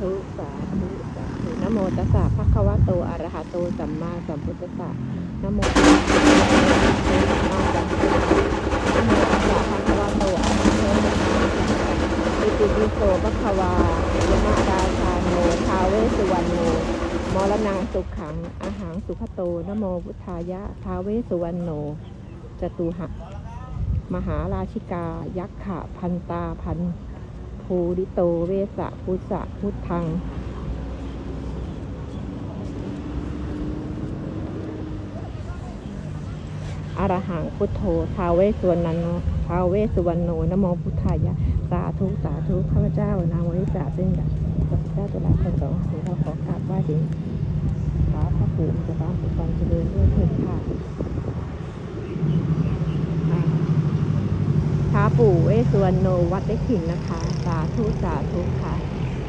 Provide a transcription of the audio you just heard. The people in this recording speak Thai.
ธุสาธุสาธุนโมตัสสะภะคะวะโตอะระหะโตสัมมาสัมพุทธัสสะนะโมตัสสะภะคะวะโตสัมมาสัมพุทธัสสะนะโมตัสสะภะคะวะโตอะระหะโตสัมมาสัมพุทธัสสะอิติปิโสภะคะวายมราชาโนทาเวสุวรรณโนมรณังสุขังอาหารสุขโตนโมพุทธายะทาเวสสุวรรณโนจตุหะมหาราชิกา ยักขะพันตาพัน ภูริโตเวสะพุสะพุทธัง อรหังพุทโธทาเวสวรรณโนทาเวสุวรรณโนนะโมพุทธายะ สาธุ สาธุข้าพเจ้านางวริจาซึ่งกับพระเจ้าตุลาภสองถึงเราขอกราบไหว้ถึงขาพระภูมิจะบ้านสุขความเจริญด้วยเถิดค่ะอ่าท้า ปู่เวสสวรรณโนวัดได้ขินนะคะ สาธุ สาธุค่ะ